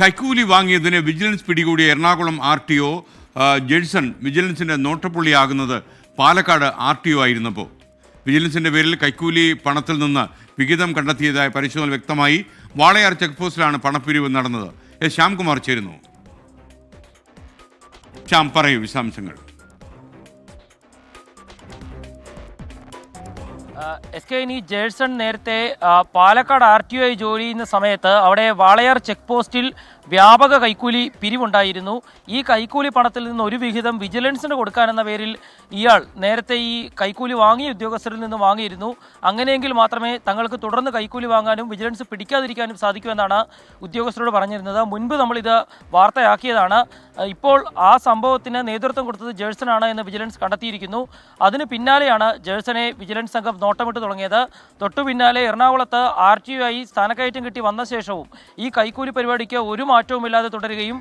കൈക്കൂലി വാങ്ങിയതിന് വിജിലൻസ് പിടികൂടിയ Ernakulam R T O Jedson വിജിലൻസിന്റെ നോട്ടപ്പുള്ളിയാകുന്നത് പാലക്കാട് ആർ ടി ഒ ആയിരുന്നപ്പോൾ വിജിലൻസിന്റെ പേരിൽ കൈക്കൂലി പണത്തിൽ നിന്ന് വിഹിതം കണ്ടെത്തിയതായ പരിശോധന വ്യക്തമായി വാളയാർ ചെക്ക് പോസ്റ്റിലാണ് പണപ്പിരിവ് നടന്നത്. എസ് ശ്യാംകുമാർ ചേരുന്നു. ശ്യാം പറയൂ വിശദാംശങ്ങൾ. എസ് കെ ഇനി ജേഴ്സൺ നേരത്തെ പാലക്കാട് ആർ ടി ഐ ജോലി ചെയ്യുന്ന സമയത്ത് അവിടെ വാളയാർ ചെക്ക് പോസ്റ്റിൽ വ്യാപക കൈക്കൂലി പിരിവുണ്ടായിരുന്നു. ഈ കൈക്കൂലി പണത്തിൽ നിന്ന് ഒരു വിഹിതം വിജിലൻസിന് കൊടുക്കാനെന്ന പേരിൽ ഇയാൾ നേരത്തെ ഈ കൈക്കൂലി വാങ്ങിയ ഉദ്യോഗസ്ഥരിൽ നിന്ന് വാങ്ങിയിരുന്നു. അങ്ങനെയെങ്കിൽ മാത്രമേ തങ്ങൾക്ക് തുടർന്ന് കൈക്കൂലി വാങ്ങാനും വിജിലൻസ് പിടിക്കാതിരിക്കാനും സാധിക്കൂ എന്നാണ് ഉദ്യോഗസ്ഥരോട് പറഞ്ഞിരുന്നത്. മുൻപ് നമ്മളിത് വാർത്തയാക്കിയതാണ്. ഇപ്പോൾ ആ സംഭവത്തിന് നേതൃത്വം കൊടുത്തത് ജേഴ്സൺ ആണ് എന്ന് വിജിലൻസ് കണ്ടെത്തിയിരിക്കുന്നു. അതിന് പിന്നാലെയാണ് ജേഴ്സനെ വിജിലൻസ് സംഘം നോട്ടമിട്ട് തുടങ്ങിയത്. തൊട്ടു പിന്നാലെ എറണാകുളത്ത് ആർ ടി ഐ സ്ഥാനക്കയറ്റം കിട്ടി വന്ന ശേഷവും ഈ കൈക്കൂലി പരിപാടിക്ക് ഒരു മാറ്റവുമില്ലാതെ തുടരുകയും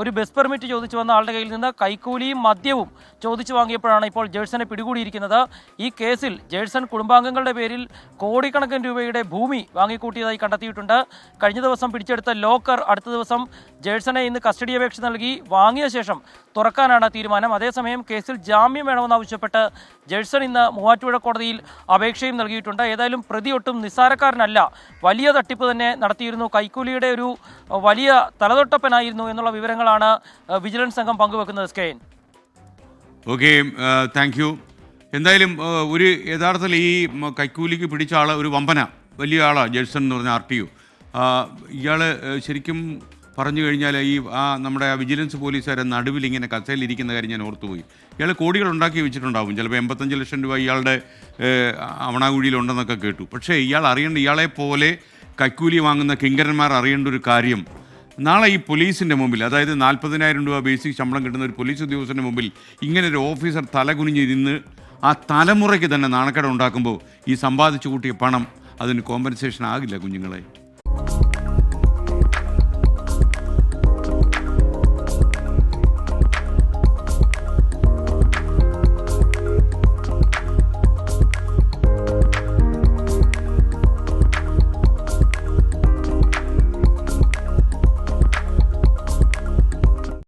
ഒരു ബസ് പെർമിറ്റ് ചോദിച്ചു വന്ന ആളുടെ കയ്യിൽ നിന്ന് കൈക്കൂലിയും മദ്യവും ചോദിച്ചു വാങ്ങിയപ്പോഴാണ് ഇപ്പോൾ ജേഴ്സനെ പിടികൂടിയിരിക്കുന്നത്. ഈ കേസിൽ ജേഴ്സൺ കുടുംബാംഗങ്ങളുടെ പേരിൽ കോടിക്കണക്കിന് രൂപയുടെ ഭൂമി വാങ്ങിക്കൂട്ടിയതായി കണ്ടെത്തിയിട്ടുണ്ട്. കഴിഞ്ഞ ദിവസം പിടിച്ചെടുത്ത ലോക്കർ അടുത്ത ദിവസം ജേഴ്സനെ ഇന്ന് കസ്റ്റഡി അപേക്ഷ നൽകി. വാങ്ങിയ ശേഷം തുറക്കാനാണ് തീരുമാനം. അതേസമയം കേസിൽ ജാമ്യം വേണമെന്നാവശ്യപ്പെട്ട് ജഡ്സൺ ഇന്ന് മൂവാറ്റുപുഴ കോടതിയിൽ അപേക്ഷയും നൽകിയിട്ടുണ്ട്. ഏതായാലും പ്രതി ഒട്ടും നിസ്സാരക്കാരനല്ല. വലിയ തട്ടിപ്പ് തന്നെ നടത്തിയിരുന്നു. കൈക്കൂലിയുടെ ഒരു വലിയ തലതൊട്ടപ്പനായിരുന്നു എന്നുള്ള വിവരങ്ങളാണ് വിജിലൻസ് സംഘം പങ്കുവെക്കുന്നത്. സ്കെയിൻ ഓക്കെ താങ്ക് യു. എന്തായാലും ഒരു യഥാർത്ഥത്തിൽ ഈ കൈക്കൂലിക്ക് പിടിച്ച ആൾ ഒരു വമ്പന. വലിയ ആളാണ് ജഡ്സൺ എന്ന് പറഞ്ഞ ആർ ടി ഇയാൾ ശരിക്കും പറഞ്ഞു കഴിഞ്ഞാൽ ഈ ആ നമ്മുടെ വിജിലൻസ് പോലീസുകാരെ നടുവിൽ ഇങ്ങനെ കസേലിരിക്കുന്ന കാര്യം ഞാൻ ഓർത്തുപോയി. ഇയാൾ കോടികൾ ഉണ്ടാക്കി വെച്ചിട്ടുണ്ടാവും. ചിലപ്പോൾ എൺപത്തഞ്ച് ലക്ഷം രൂപ ഇയാളുടെ അവണാകുഴിയിലുണ്ടെന്നൊക്കെ കേട്ടു. പക്ഷേ ഇയാൾ അറിയേണ്ട ഇയാളെ പോലെ കൈക്കൂലി വാങ്ങുന്ന കിങ്കരന്മാർ അറിയേണ്ട ഒരു കാര്യം നാളെ ഈ പോലീസിന്റെ മുമ്പിൽ അതായത് നാൽപ്പതിനായിരം രൂപ ബേസിക് ശമ്പളം കിട്ടുന്ന ഒരു പോലീസ് ഉദ്യോഗസ്ഥന്റെ മുമ്പിൽ ഇങ്ങനെ ഒരു ഓഫീസർ തലകുനിഞ്ഞ് ഇരുന്ന് ആ തലമുറയ്ക്ക് തന്നെ നാണക്കേട് ഉണ്ടാക്കുമ്പോൾ ഈ സമ്പാദിച്ചു കൂട്ടിയ പണം അതിന് കോമ്പൻസേഷൻ ആകില്ല കുഞ്ഞുങ്ങളെ.